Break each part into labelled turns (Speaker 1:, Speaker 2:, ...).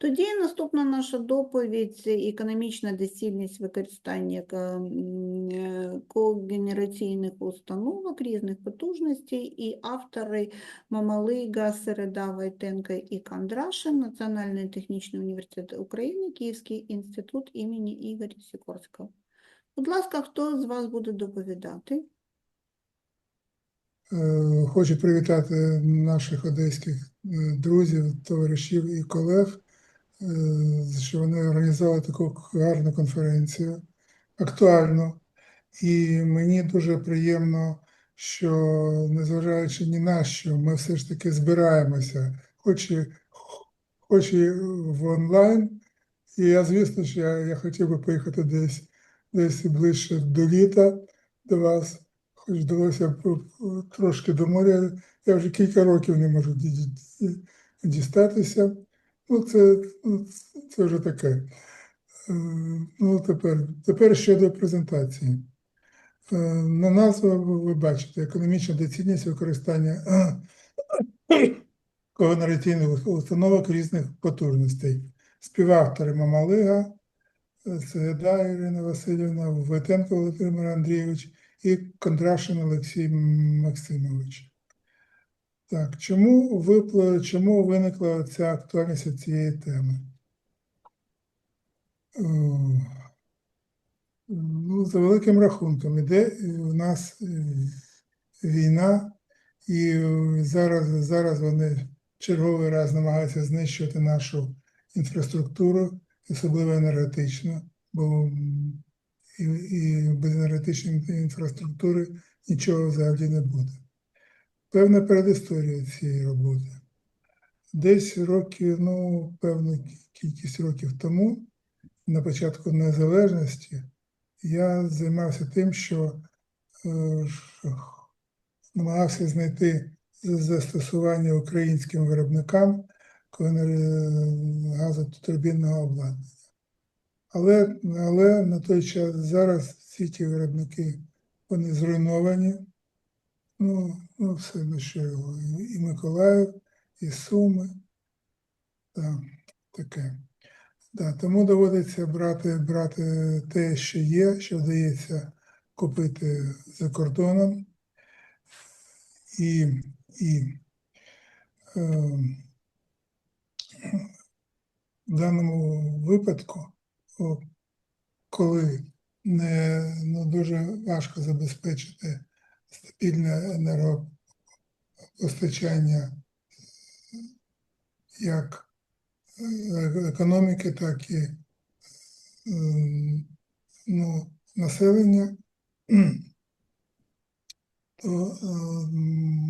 Speaker 1: Тоді наступна наша доповідь економічна доцільність використання м, е, когенераційних установок різних потужностей і автори Мамалига, Середа, Войтенко і Кондрашин, Національний технічний університет України, Київський інститут імені Ігоря Сікорського. Будь ласка, хто з вас буде доповідати?
Speaker 2: Е, Хочу привітати наших одеських е, друзів, товаришів і колег, е, що вони організували таку гарну конференцію, актуальну. І мені дуже приємно, що незважаючи ні на що, ми все ж таки збираємося, хоч і, хоч і в онлайн. І я, звісно, що я, я хотів би поїхати десь, десь ближче до літа до вас хоч вдалося б трошки до моря. Я вже кілька років не можу ді- ді- дістатися. Ну, це, ну, це вже таке. Е, Ну, тепер, тепер щодо презентації. Е, На назву ви- бачите економічна доцільність використання когенераційних установок різних потужностей. Співавтори Мамалига, Седа Ірина Васильівна, Войтенко Володимир Андрійович і Кондрашин Олексій Максимович. Так, чому випла, чому виникла ця актуальність цієї теми? Е, Ну, за великим рахунком, іде у нас е, війна, і е, зараз, зараз вони черговий раз намагаються знищувати нашу інфраструктуру, особливо енергетичну, бо і, і без енергетичної інфраструктури нічого взагалі не буде. Певна передісторія цієї роботи. Десь років, ну, певну кількість років тому, на початку незалежності, я займався тим, що е, намагався знайти застосування українським виробникам газотурбінного обладнання. Але, але на той час зараз всі ті виробники вони зруйновані. Ну, ну все на що його. І Миколаїв, і Суми. Так, таке. Да, тому доводиться брати, брати те, що є, що вдається купити за кордоном. І, і е, в даному випадку, коли не ну, дуже важко забезпечити стабільне енергопостачання як економіки, так і ем, ну, населення, то е,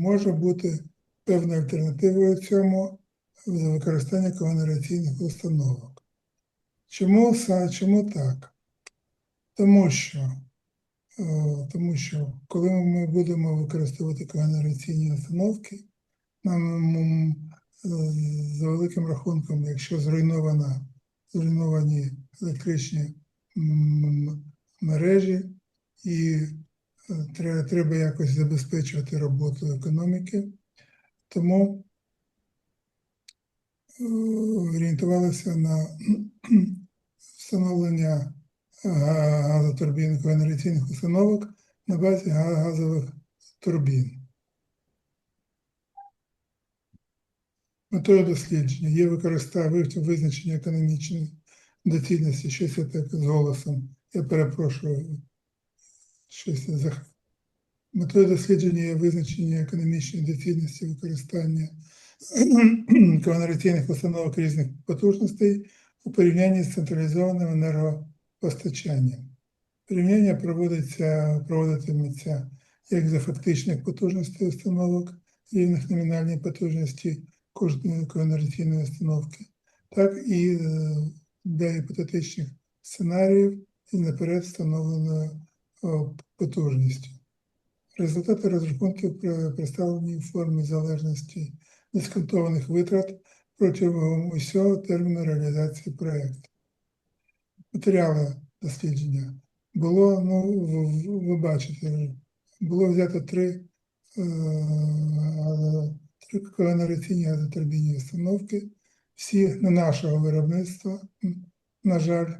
Speaker 2: може бути певною альтернативою цьому використання когенераційних установок. Чому, чому так? Тому що, тому що коли ми будемо використовувати когенераційні установки, нам е, за великим рахунком, якщо зруйнована, зруйновані електричні мережі, і е, треба якось забезпечувати роботу економіки, тому е, орієнтувалися на встановлення га- газотурбін когенераційних установок на базі газових турбін. Метою дослідження є використання визначення економічної доцільності, щось я так з голосом. Я перепрошую, щось я зах... Метою дослідження є визначення економічної доцільності використання когенераційних установок різних потужностей у порівнянні з централізованим енергопостачанням. Порівняння проводиться, проводитиметься як за фактичних потужностей установок рівних номінальній потужності кожної когенераційної установки, так і е, для гіпотетичних сценаріїв і наперед встановленою потужністю. Результати розрахунків представлені в формі залежності дисконтованих витрат протягом усього терміну реалізації проєкту. Матеріали дослідження було, ну, ви бачите, було взято три, е, три когенераційні газотурбінні установки всі не нашого виробництва, на жаль,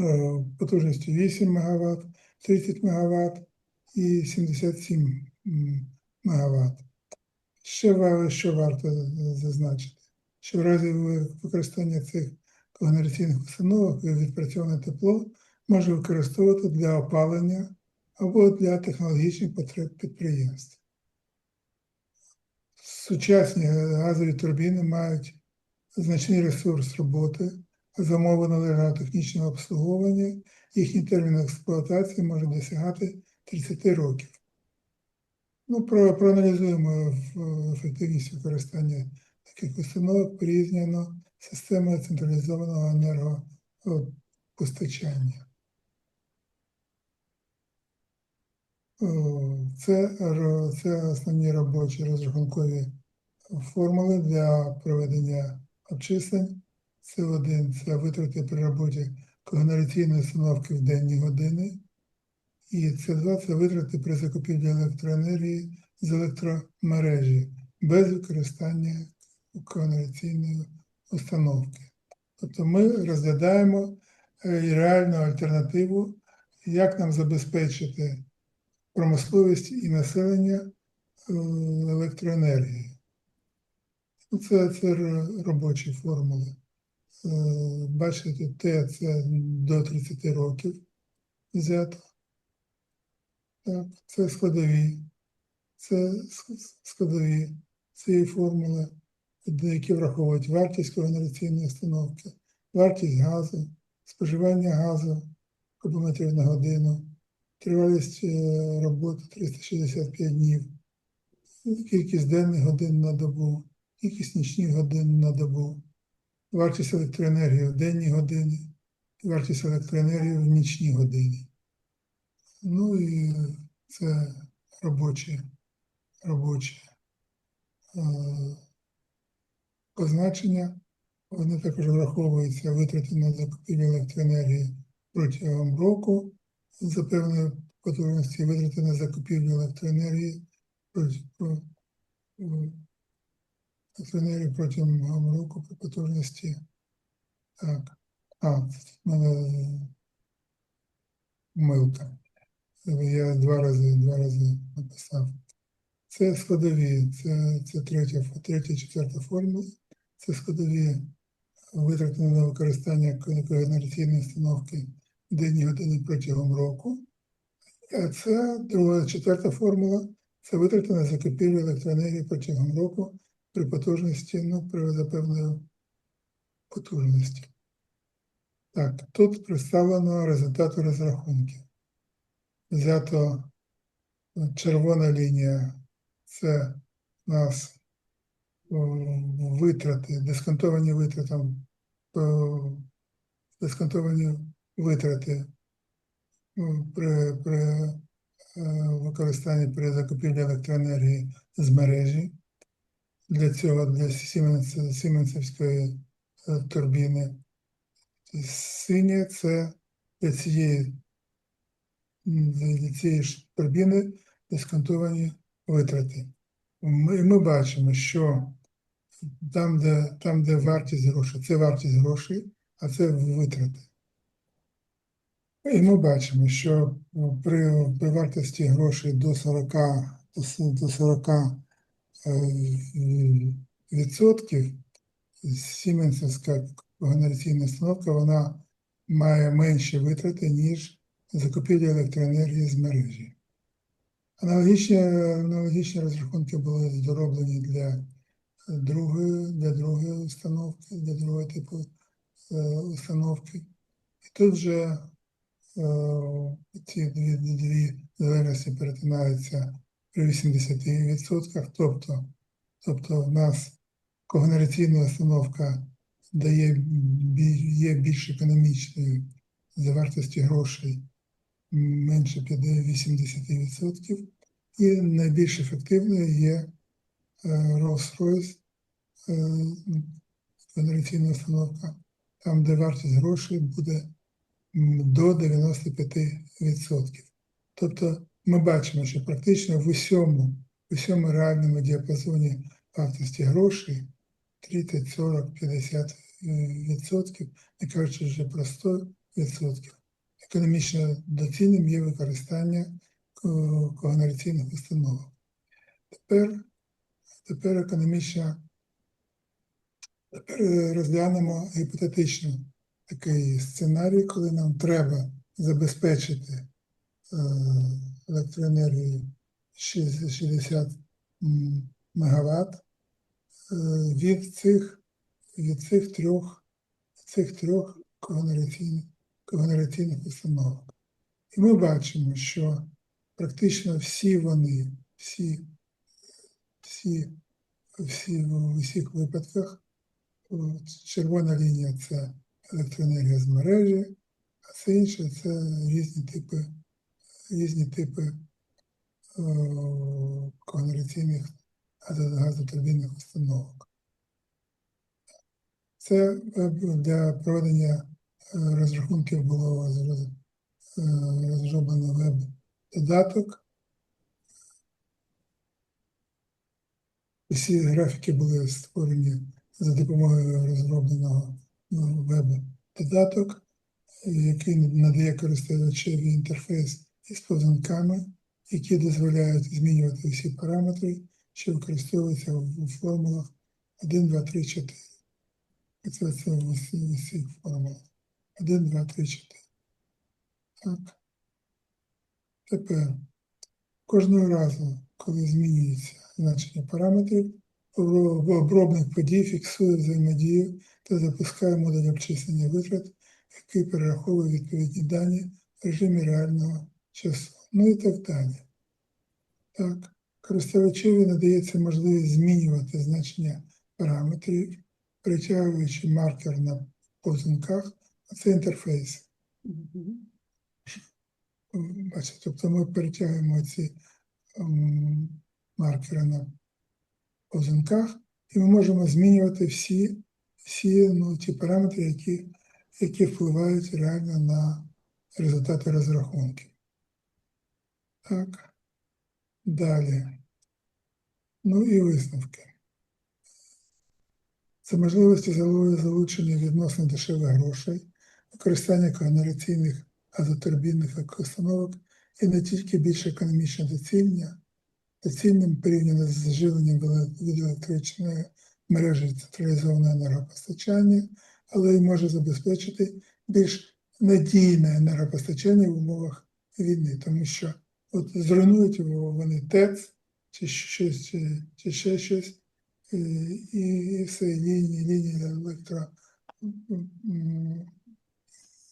Speaker 2: е, потужністю 8 МВт, 30 МВт і 77 МВт. Ще що варто зазначити, що в разі використання цих когенераційних установок відпрацьоване тепло може використовувати для опалення або для технологічних потреб підприємств. Сучасні газові турбіни мають значний ресурс роботи, а за умови належного технічного обслуговування їхній термін експлуатації може досягати 30 років. Ну, про, проаналізуємо ефективність використання таких установок порівняно з системою централізованого енергопостачання. Це, це основні робочі розрахункові формули для проведення обчислень. С1 це витрати при роботі когенераційної установки в денні години. І С2 це витрати при закупівлі електроенергії з електромережі без використання когенераційної установки. Тобто ми розглядаємо е, реальну альтернативу, як нам забезпечити промисловість і населення е, електроенергією. Ну, Це, це робочі формули. Е, Бачите, Т це до 30 років взято. Це складові. Це складові цієї формули, які враховують вартість когенераційної установки, вартість газу, споживання газу кубометрів на годину, тривалість е, роботи 365 днів, кількість денних годин на добу, кількість нічних годин на добу, вартість електроенергії в денні години, вартість електроенергії в нічні години. Ну і це робочі, робочі е, позначення. Вони також враховуються витрати на закупівлю електроенергії протягом року за певної потужності, витрати на закупівлю електроенергії е, електроенергії протягом року при потужності. Так. А, в мене помилка. Я два рази, два рази написав. Це складові, це, це третя, третя, четверта формула. Це складові витрати на використання ко- когенераційної установки в денні години протягом року. А це друга, четверта формула. Це витрати на закупівлю електроенергії протягом року при потужності, ну, при за потужності. Так, тут представлено результати розрахунків. Взято е, червона лінія це у нас витрати, дисконтовані витратам, о, дисконтовані витрати при, при е, використанні при закупівлі електроенергії з мережі. Для цього для Сіменс- Сіменсівської е, турбіни. Синє це для цієї, для цієї ж турбіни дисконтовані витрати. Ми, ми бачимо, що там, де, там, де вартість грошей, це вартість грошей, а це витрати. І ми бачимо, що ну, при, при вартості грошей до 40, до с- до 40 е, відсотків Сіменсівська когенераційна установка вона має менші витрати, ніж закупівля електроенергії з мережі. Аналогічні, аналогічні розрахунки були зроблені для другої, для другої установки, для другого типу е, установки. І тут же е, ці дві, дві залежності перетинаються при 80%, тобто, тобто в нас когенераційна установка дає є більш економічною за вартості грошей менше 80%. І найбільш ефективною є Rolls-Royce е, генераційна установка, там, де вартість грошей буде до 95%. Тобто ми бачимо, що практично в усьому, в усьому реальному діапазоні вартості грошей 30, 40, 50 е, відсотків, не кажучи вже про 100 відсотків. Економічно доцільним є використання когенераційних установок. Тепер, тепер економічно Тепер е, розглянемо гіпотетично такий сценарій, коли нам треба забезпечити е, електроенергію 60 м, мегаватт е, від цих, від цих трьох, цих трьох когенераційних, когенераційних установок. І ми бачимо, що практично всі вони, всі, всі, всі в усіх випадках От, Червона лінія це електроенергія з мережі, а все інше це різні типи, різні типи когенераційних газотурбінних установок. Це е, для проведення е, розрахунків було е, розроблено веб-додаток. Усі графіки були створені за допомогою розробленого веб-додаток, який надає користувачеві інтерфейс із позначками, які дозволяють змінювати всі параметри, що використовуються в формулах 1, 2, 3, 4. І це в усіх формулах. 1, 2, 3, 4. Так. Тепер кожного разу, коли змінюється значення параметрів, Обро- обробник подій фіксує взаємодію та запускає модуль обчислення витрат, який перераховує відповідні дані в режимі реального часу. Ну і так далі. Так, користувачеві надається можливість змінювати значення параметрів, притягуючи маркер на повзунках, а це інтерфейс. Бачите, тобто ми перетягуємо ці маркери на позимках, і ми можемо змінювати всі, всі ну, ті параметри, які, які впливають реально на результати розрахунків. Так. Далі. Ну і висновки. Це можливості залу- залучення відносно дешевих грошей, використання когенераційних газотурбінних установок і не тільки більш економічне доцільне, доцільним порівняно з живленням веле- електричної мережі централізованого енергопостачання, але й може забезпечити більш надійне енергопостачання в умовах війни, тому що от зруйнують вони ТЕЦ чи щось, чи, чи ще щось, і, і все, лінії, лінії електро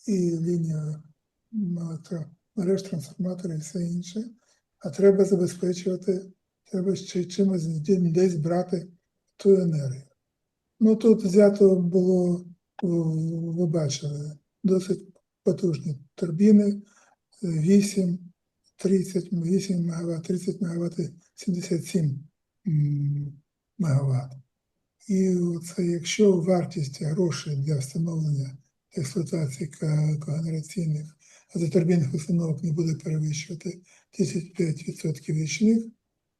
Speaker 2: і лінія електромереж, трансформатори і все інше. А треба забезпечувати, треба ще чимось десь брати ту енергію. Ну тут взято було, ви бачили, досить потужні турбіни, 8, 30, 8 МВт, 30 МВт, 77 МВт. І це якщо вартість грошей для встановлення експлуатації ко- когенераційних газотурбінних установок не буде перевищувати 35% річних,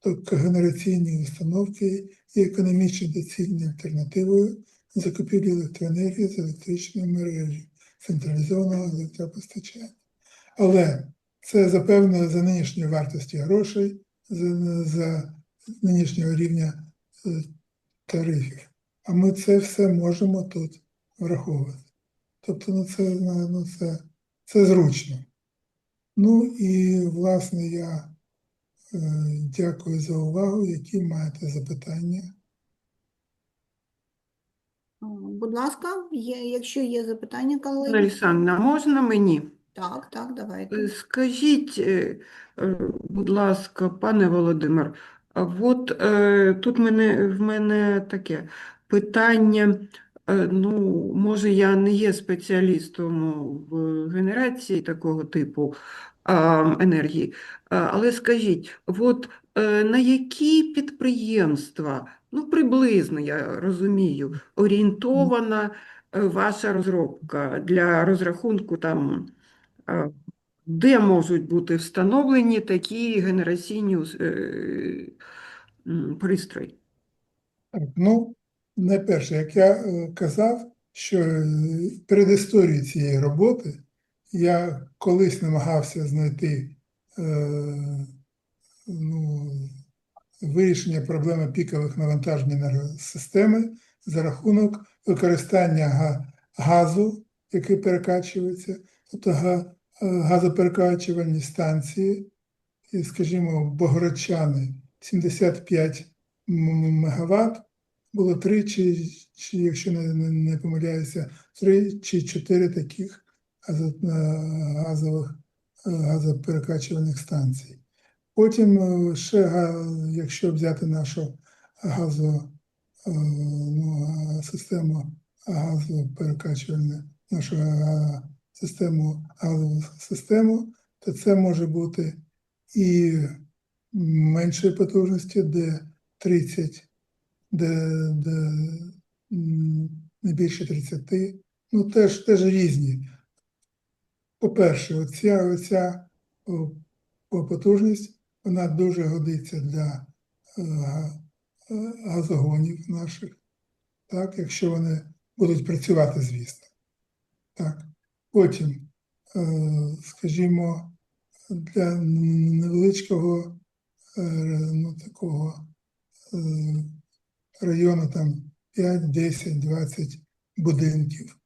Speaker 2: то когенераційні установки є економічно доцільною альтернативою закупівлі електроенергії з електричної мережі централізованого електропостачання. Але це запевнено за нинішньої вартості грошей, за, за нинішнього рівня е, тарифів. А ми це все можемо тут враховувати. Тобто, ну це, ну, це, це зручно. Ну і, власне, я е, дякую за увагу. Які маєте запитання?
Speaker 1: Будь ласка, є, якщо є запитання, колеги.
Speaker 3: Олександра, можна мені?
Speaker 1: Так, так,
Speaker 3: Е,
Speaker 1: давайте.
Speaker 3: Скажіть, е, е, будь ласка, пане Володимир, а от е, тут мене, в мене таке питання. Е, Ну, може, я не є спеціалістом в генерації такого типу енергії, але скажіть, от е, на які підприємства, ну, приблизно, я розумію, орієнтована е, ваша розробка для розрахунку там де можуть бути встановлені такі генераційні е, пристрої?
Speaker 2: Ну, найперше, як я е, казав, що е, перед історією цієї роботи я колись намагався знайти е, ну, вирішення проблеми пікових навантажень енергосистеми за рахунок використання газу, який перекачується, тобто е, газоперекачувальні станції, скажімо, Богородчани 75 МВт, було три чи, чи якщо не, не, помиляюся, три чи чотири таких е, газових е, газоперекачувальних станцій. Потім е, ще, якщо взяти нашу газо, ну, систему газоперекачувальну, нашу систему газову систему, то це може бути і меншої потужності, де 30, де, де не більше 30, ну теж, теж різні. По-перше, оця, оця по- потужність, вона дуже годиться для е, е, газогонів наших, так, якщо вони будуть працювати, звісно. Так. Потім, е, скажімо, для невеличкого ну, такого району там 5, 10, 20 будинків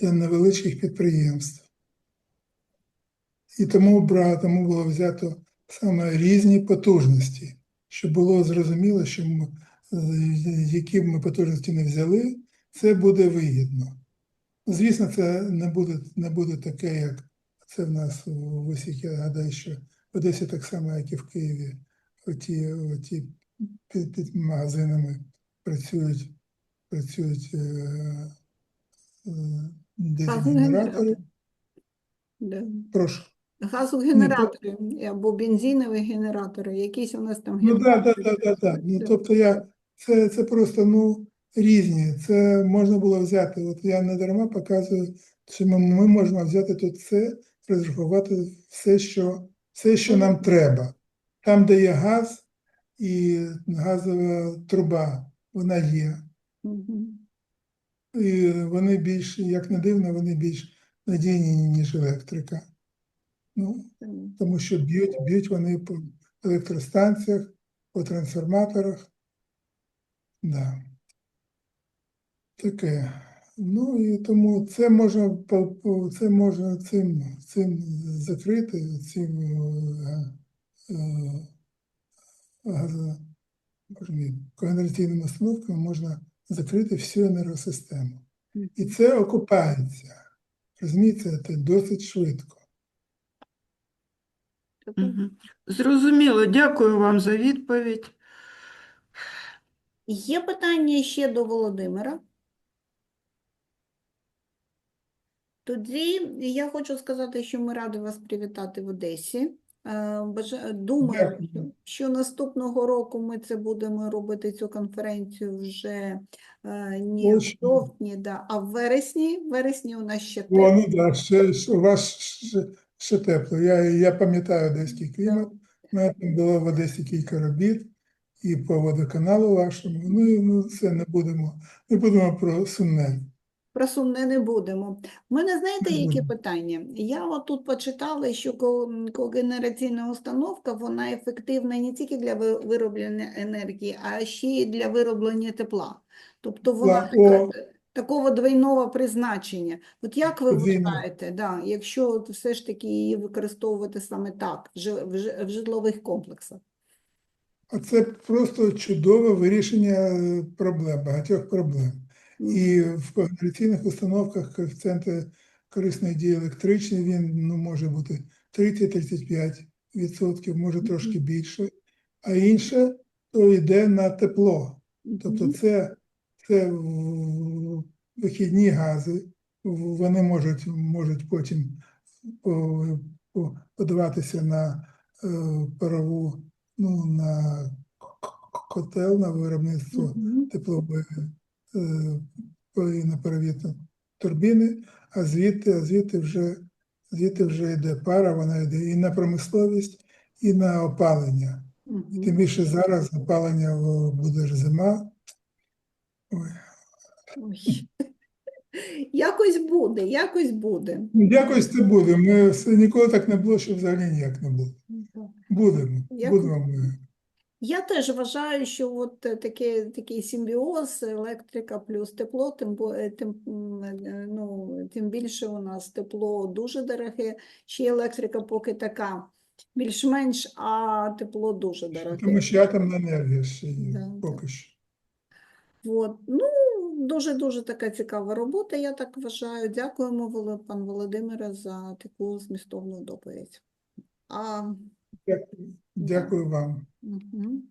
Speaker 2: для невеличких підприємств. І тому, бра- було взято саме різні потужності, щоб було зрозуміло, що які б ми потужності не взяли, це буде вигідно. Звісно, це не буде, не буде таке, як це в нас в усіх, я гадаю, що в Одесі так само, як і в Києві, оті, оті під, під магазинами працюють, працюють е, е, дизель-генератори.
Speaker 1: Да.
Speaker 2: Прошу.
Speaker 1: Газогенератори або бензинові генератори, якісь у нас там
Speaker 2: Ну так, так, так, так, так. Ну, тобто я це, це просто ну різні. Це можна було взяти. От я не дарма показую, що ми, ми можемо взяти тут все, розрахувати все, що все, що нам треба. Там, де є газ і газова труба, вона є. І вони більш, як не дивно, вони більш надійні, ніж електрика. Ну, тому що б'ють, б'ють вони по електростанціях, по трансформаторах. Да. Таке. Ну і тому це можна це можна цим, цим закрити, цим е, е, когенераційними установками можна закрити всю енергосистему. І це окупається. Розумієте, це досить швидко.
Speaker 3: Зрозуміло, дякую вам за відповідь.
Speaker 1: Є питання ще до Володимира? Тоді я хочу сказати, що ми раді вас привітати в Одесі. Е, Думаю, що- наступного року ми це будемо робити цю конференцію вже не в жовтні, да, а в вересні. В вересні у нас ще
Speaker 2: О,
Speaker 1: тепло.
Speaker 2: ну да, ще, у вас ще, ще тепло. Я, я пам'ятаю одеський клімат. У мене там було в Одесі кілька робіт і по водоканалу вашому. Ну, ну це не будемо, не будемо про сумне.
Speaker 1: Про сумне не будемо. У мене знаєте, які питання? Я от тут почитала, що когенераційна установка, вона ефективна не тільки для вироблення енергії, а ще й для вироблення тепла. Тобто вона така,
Speaker 2: о.
Speaker 1: такого двойного призначення. От як ви вважаєте, да, якщо все ж таки її використовувати саме так, в житлових комплексах?
Speaker 2: А це просто чудове вирішення е, проблем, багатьох проблем. І в когенераційних установках коефіцієнти корисної дії електричної, він ну, може бути 30-35%, може трошки більше, а інше то йде на тепло. Тобто це, це вихідні гази, вони можуть, можуть потім по- по- подаватися на е, парову, ну, на котел, на виробництво теплової е, по- і на парові ту- турбіни, а звідти, а звідти вже звідти вже йде пара, вона йде і на промисловість, і на опалення.
Speaker 1: Мгм.
Speaker 2: Тим більше зараз опалення буде ж зима, Ой.
Speaker 1: Ой. Якось буде, якось буде.
Speaker 2: Якось це буде. Ми ніколи так не було, що взагалі ніяк не було. Будемо,
Speaker 1: Як-
Speaker 2: будемо ми.
Speaker 1: Я теж вважаю, що от е, таке, такий симбіоз електрика плюс тепло, тим, е, тим, е, ну, тим більше у нас тепло дуже дороге, ще електрика поки така більш-менш, а тепло дуже дороге.
Speaker 2: Тому що атомна енергія ще є
Speaker 1: Да,
Speaker 2: поки що.
Speaker 1: От. Ну, дуже-дуже така цікава робота, я так вважаю. Дякуємо, пан Володимире, за таку змістовну доповідь. А,
Speaker 2: Дякую, вам.
Speaker 1: мгм.